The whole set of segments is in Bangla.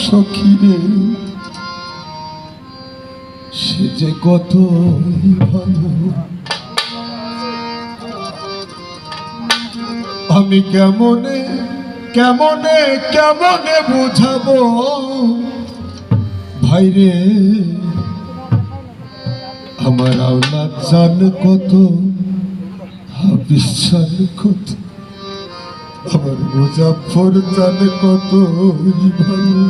সখিরে, সে যে কত ভালো। আমি কেমনে কেমনে কেমনে বুঝাবো? ভাইরে, আমার আওলাদ জান কত জান কত। আমার মুজাফর জান কত ভালো।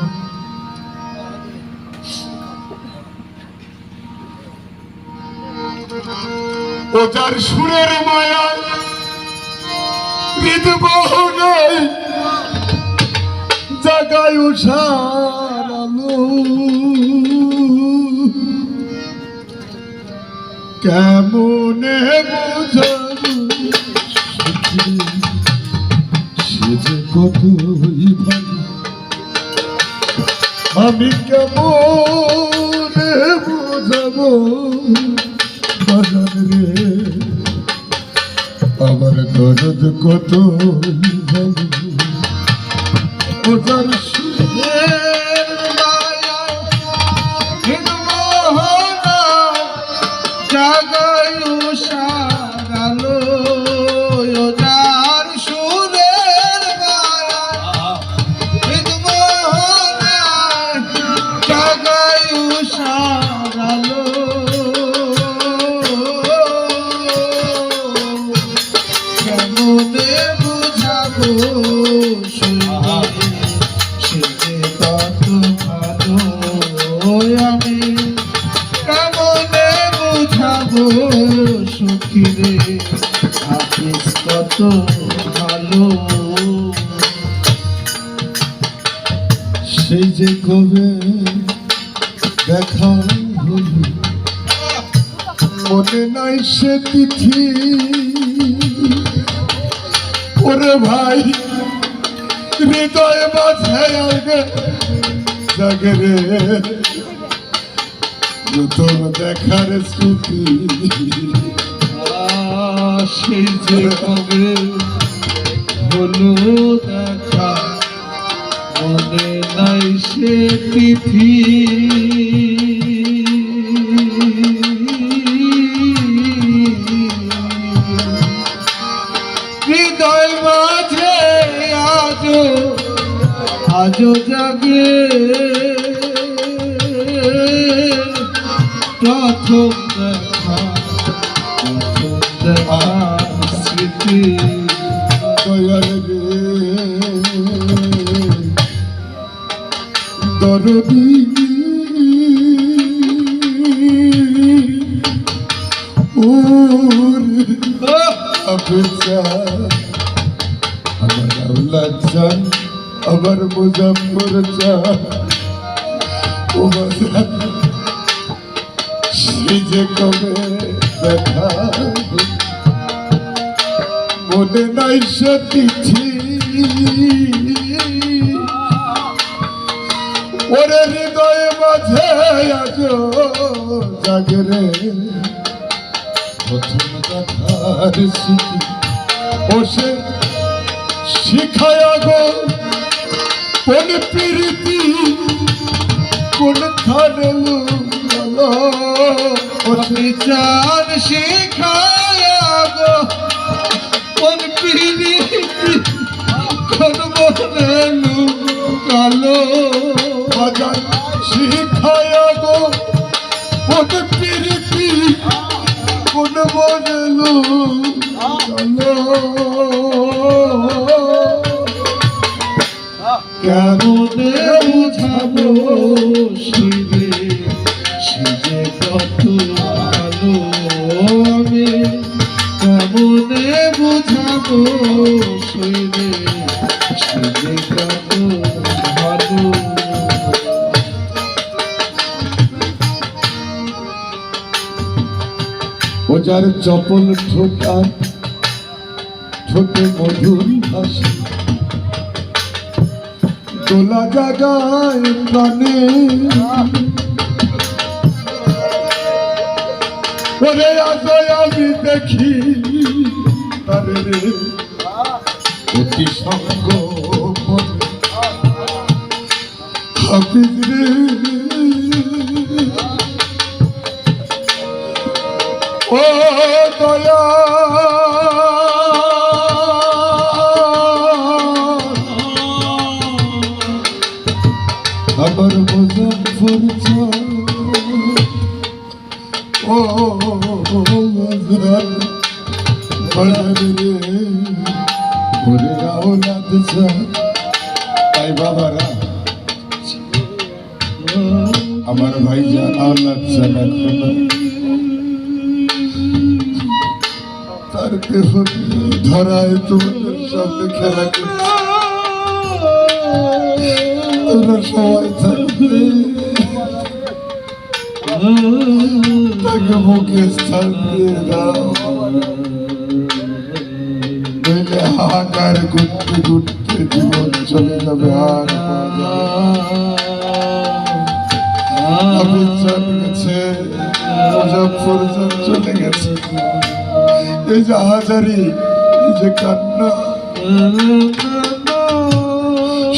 ও যার সুরের মায়া কেমনে বোঝাবো কেমনে বোঝাবো বাজার রে আমার দরদ কত ভালো ওটার সুরের সেই যে কবে দেখা হল মনে নাই সে তিথি। ওরে ভাই, হৃদয় মাঝে আগে জাগরে নতুন দেখার স্মৃতি। সেই যে কবে হলো দেখা মনে নাই সে মাঝে আজো আজো প্রথম দেখা প্রথম দেখা স্মৃতি। আবেচা আমার আউলাদ জান আমার মুজাফর জান ও সে যে কবে দেখা মনে নাই সে জাগরে। প্রথম দেখার স্মৃতি ও সে শিখায় গো কোন প্রীতি, কোন খানে বিচার শিখায়া গো কোন পিড়ি কোন বলে লুকালো বাজার শিখায় গো কোন প্রীতি কোন বনলু কেমনে বুঝাবো শিবে শিবে কত ভালো আমি কেমনে বুঝাবো ও যার চপল ঠোঁটা ঠোঁটে মধুর হাসি দোলা জাগায় প্রাণে। ওরে আজ আমি দেখি তারে অতি সঙ্গ হাফিজ রে। ও দয়া আমার মুজফর ও বাজার বাজার রে। ওরে আওলাদ তাই বাবারা তার দেহ ধরায় তোমাদের সামনে খেলা করছে তোমরা সবাই থাকবে। তাকে মুখে হাহাকার করতে করতে জীবন চলে যাবে আর চান গেছে মুজাফর চলে গেছে। এই যে হাজারি এই যে কান্না।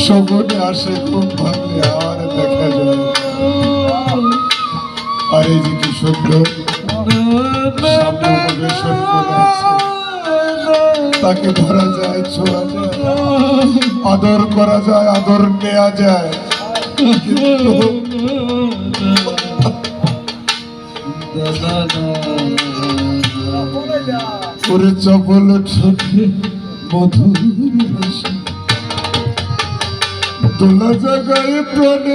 শগুনে আসে খুব ভাঙলে আর দেখা যায় আর এই যে কি সুন্দর তাকে ধরা যায়, ছোঁয়া যায়। আদর করা যায়, আদর নেওয়া যায়। কিন্তু ওরে চপল ঠোঁটে মধুর তোলা জায়গায় বাজার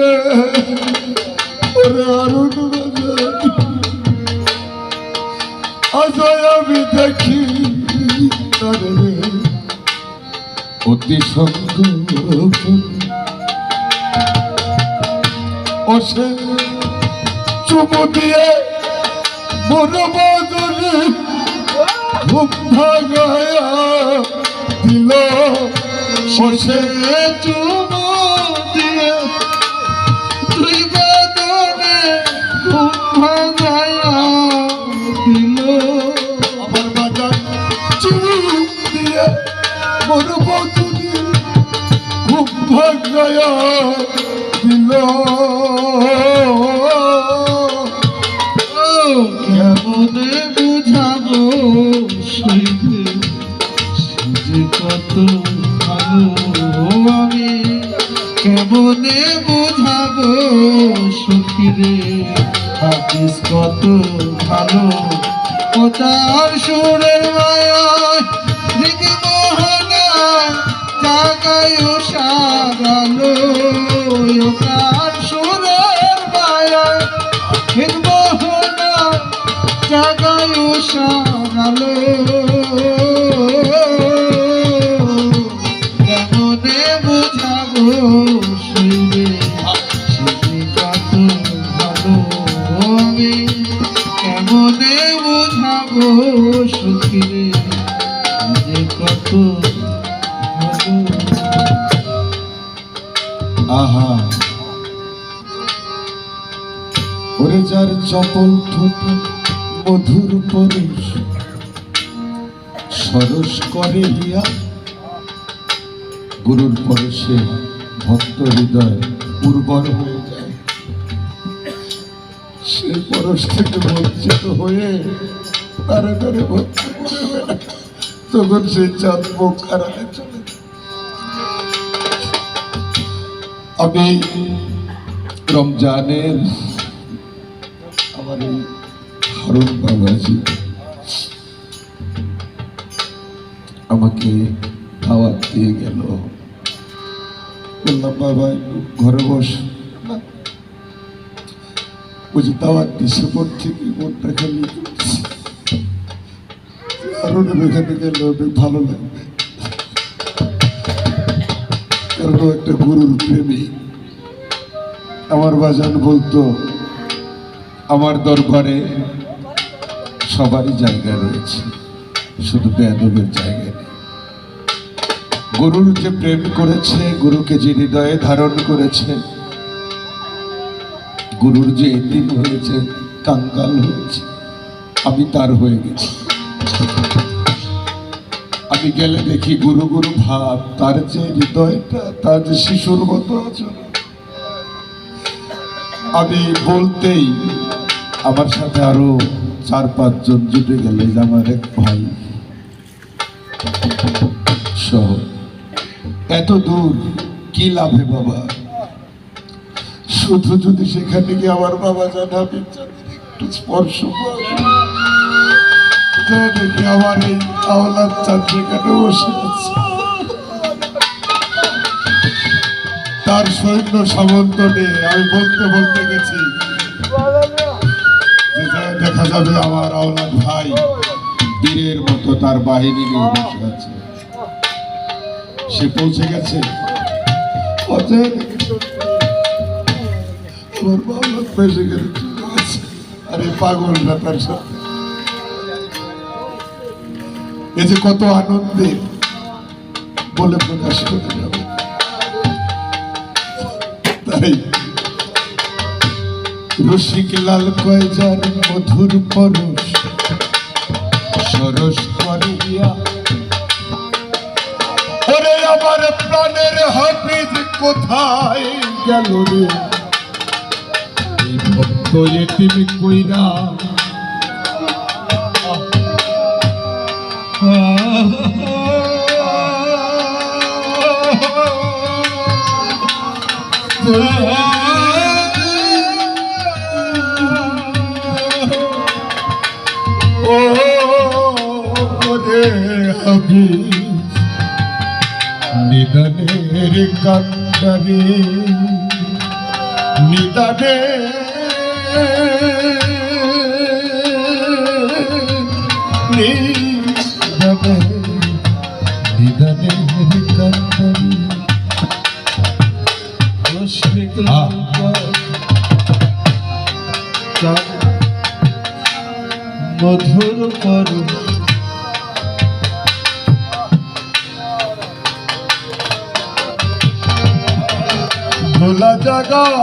আজয় আমি দেখি অতি চুমু দিয়ে বাজারে ভাগায়া দিল। সে চুমু দিয়ে তুই বাদনে ভাঙায়া দিল। আমার বাজার চুমু দিল। যে কত ভালো আমি কেমনে বুঝাবো সখিরে থাকিস কত ভালো ও তার সুরের মায়া মোহনা জাগায় সাগালো তার সুরের মায়া মোহনা জাগায় চপল ঠোঁট মধুর পরশ সরস করে হিয়া। গুরুর পরশে ভক্ত হৃদয় উর্বর হয়ে যায়। সে পরশ থেকে বঞ্চিত হয়ে তারে করে না। তখন সেই চাঁদ মুখ আমি রমজানের এই হারুন বাবাজি আমাকে দাওয়াত দিয়ে গেল। বললাম, বাবা ঘরে বস। বুঝি দাওয়াত পর থেকে মনটা খালি হারুনের এখানে গেলে অনেক ভালো লাগবে। কারণ একটা গুরুর প্রেমী আমার বাজান বলতো আমার দরবারে সবারই জায়গা রয়েছে। শুধু বেদবের জায়গা নেই। গুরুর যে প্রেম করেছে, গুরুকে যে হৃদয়ে ধারণ করেছে, গুরুর যে এদিন হয়েছে, কাঙ্গাল হয়েছে, আমি তার হয়ে গেছি। আমি গেলে দেখি গুরু গুরু ভাব, তার যে হৃদয়টা, তার যে শিশুর মতো আচরণ আমি বলতেই আমার সাথে আরও চার পাঁচজন জুটে গেলে আমার এক ভাই সহ। এত দূর কি লাভে বাবা? শুধু যদি সেখানে গিয়ে আমার বাবা জানাবি একটু স্পর্শ। দেখি আমার এই সেখানে বসে আছে। তার সৈন্য সামন্ত নিয়ে আমি বলতে বলতে যাবে আমার আওলাদ ভাই, বীরের মতো তার বাহিনী নিয়ে বসে আছে। সে পৌঁছে গেছে। আমার বাবা গেলে। গেছে। আরে পাগলরা তার সাথে। এ কত আনন্দের বলে প্রকাশ করে যাবে তাই রসিক লাল কয়জার মধুর পরশ। সরস করিয়া ওরে আমার প্রাণের হাফিজ কোথায় গেল রে? ভক্ত এটিম কইরা। ও হাফিজ নিদানের কান্ডারে। নিদানে নিদানে নিদানের কান্ডারে মধুর করুণ জাগায়